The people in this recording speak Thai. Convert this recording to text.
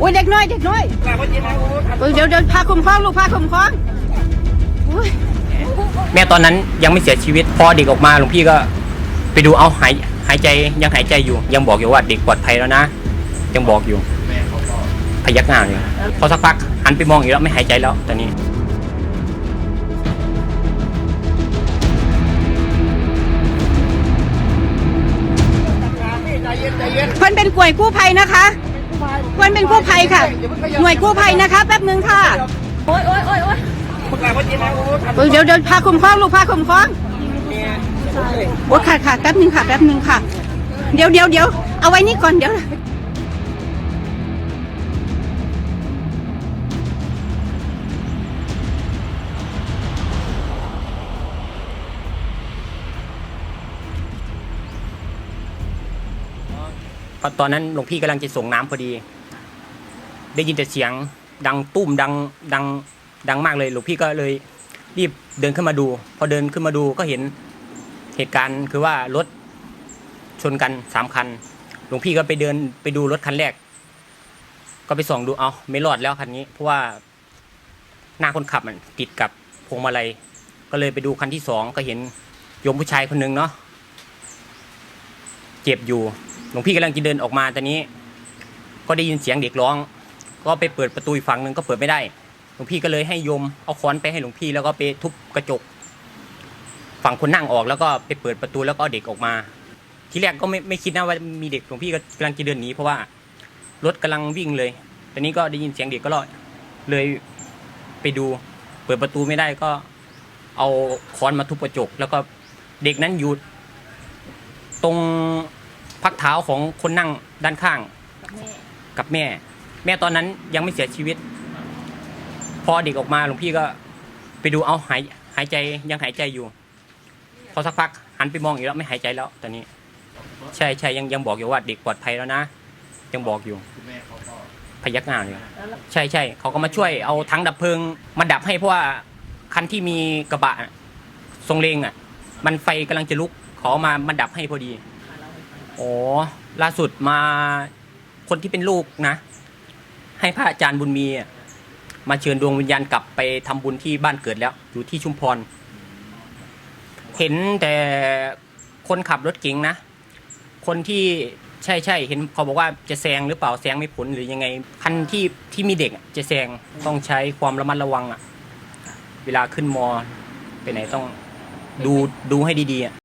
อุ้ยเด็กน้อยเด็กน้อยเออเดี๋ยวเดี๋ยวพาคุมคล้องลูกพาคุมคล้องอุ้ยแม่ตอนนั้นยังไม่เสียชีวิต พอเด็กออกมาหลวงพี่ก็ไปดูเอาหายหายใจยังหายใจอยู่ ยังบอกอยู่ว่าเด็กปลอดภัยแล้วนะ ยังบอกอยู่พยักหน้าอยู่พอสักพักหันไปมองอีกแล้วไม่หายใจแล้วตอนนี้เพื่อนเป็นหน่วยกู้ภัยนะคะ เพื่อนเป็นกู้ภัยค่ะ หน่วยกู้ภัยนะคะ แป๊บนึงค่ะ โอ๊ยโอ๊ยโอ๊ยโอ๊ยเออเดี๋ยวเดี๋ยวพาคุมคล้องลูกพาคุมคล้องโอ้ค่ะค่ะแป๊บนึงค่ะแป๊บนึงค่ะ เดี๋ยวเดี๋ยวเดี๋ยวเอาไว้นี่ก่อนเดี๋ยว เพราะตอนนั้นหลวงพี่กำลังจะส่งน้ำพอดี ได้ยินแต่เสียงดังตุ้มดังดังดังมากเลย หลวงพี่ก็เลยรีบเดินขึ้นมาดู พอเดินขึ้นมาดูก็เห็นเหตุการณ์คือว่ารถชนกันสามคัน หลวงพี่ก็ไปเดินไปดูรถคันแรก ก็ไปส่องดูเอาไม่รอดแล้วคันนี้ เพราะว่าหน้าคนขับมันติดกับพวงมาลัยก็เลยไปดูคันที่สองก็เห็นโยมผู้ชายคนหนึ่งเนาะเจ็บอยู่ หลวงพี่กำลังจะเดินออกมาตอนนี้ ก็ได้ยินเสียงเด็กร้อง ก็ไปเปิดประตูฝั่งหนึ่งก็เปิดไม่ได้ หลวงพี่ก็เลยให้โยมเอาค้อนไปให้หลวงพี่แล้วก็ไปทุบกระจก ฝั่งคนนั่งออกแล้วก็ไปเปิดประตูแล้วก็เด็กออกมา ทีแรกก็ไม่ไม่คิดนะว่ามีเด็กหลวงพี่ก็กำลังจะเดินหนีเพราะว่ารถกำลังวิ่งเลย ตอนนี้ก็ได้ยินเสียงเด็กก็เลยไปดู เปิดประตูไม่ได้ก็เอาค้อนมาทุบกระจก แล้วก็เด็กนั้นอยู่ตรง พักเท้าของคนนั่งด้านข้างกับแม่ แม่ตอนนั้นยังไม่เสียชีวิต พอเด็กออกมาหลวงพี่ก็ไปดูเอาหายหายใจยังหายใจอยู่ พอสักพักหันไปมองอีกแล้วไม่หายใจแล้วตอนนี้ ใช่ใช่ยังยังบอกอยู่ว่าเด็กปลอดภัยแล้วนะยังบอกอยู่พยักหน้าอยู่ใช่ใช่เขาก็มาช่วยเอาถังดับเพลิงมาดับให้เพราะว่าคันที่มีกระบะทรงเลงอะ มันไฟกำลังจะลุกเขาเอามามาดับให้พอดี อ๋อล่าสุดมาคนที่เป็นลูกนะ ให้พระอาจารย์บุญมีมาเชิญดวงวิญญาณกลับไปทำบุญที่บ้านเกิดแล้ว อยู่ที่ชุมพร เห็นแต่คนขับรถเก๋งนะ คนที่ใช่ใช่เห็นเขาบอกว่าจะแซงหรือเปล่าแซงไม่ผลหรือยังไง คันที่ที่มีเด็กจะแซงต้องใช้ความระมัดระวังอะ เวลาขึ้นมอไปไหนต้องดูดูให้ดีๆอะ